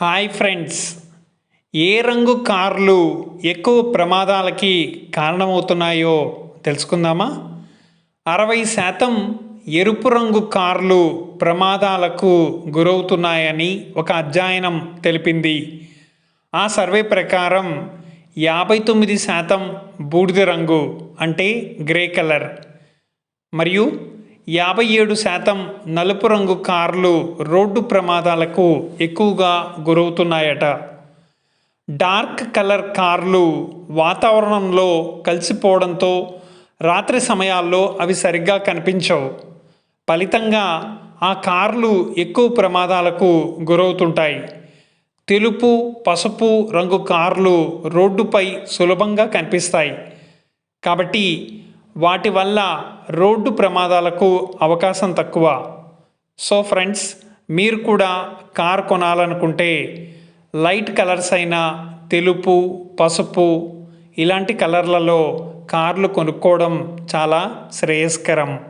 Hi friends. ఏ రంగు కార్లు ఎక్కువ ప్రమాదాలకి కారణమవుతున్నాయో తెలుసుకుందామా? అరవై శాతం ఎరుపు రంగు కార్లు ప్రమాదాలకు గురవుతున్నాయని ఒక అధ్యయనం తెలిపింది. ఆ సర్వే ప్రకారం యాభై తొమ్మిది శాతం బూడిద రంగు అంటే గ్రే కలర్. మరియు యాభై ఏడు శాతం నలుపు రంగు కార్లు రోడ్డు ప్రమాదాలకు ఎక్కువగా గురవుతున్నాయట. డార్క్ కలర్ కార్లు వాతావరణంలో కలిసిపోవడంతో రాత్రి సమయాల్లో అవి సరిగ్గా కనిపించవు. ఫలితంగా ఆ కార్లు ఎక్కువ ప్రమాదాలకు గురవుతుంటాయి. తెలుపు పసుపు రంగు కార్లు రోడ్డుపై సులభంగా కనిపిస్తాయి. కాబట్టి వాటి వల్ల రోడ్డు ప్రమాదాలకు అవకాశం తక్కువ. సో ఫ్రెండ్స్ మీరు కూడా కార్ కొనాలనుకుంటే లైట్ కలర్స్ అయిన తెలుపు పసుపు ఇలాంటి కలర్లలో కార్లు కొనుక్కోవడం చాలా శ్రేయస్కరం.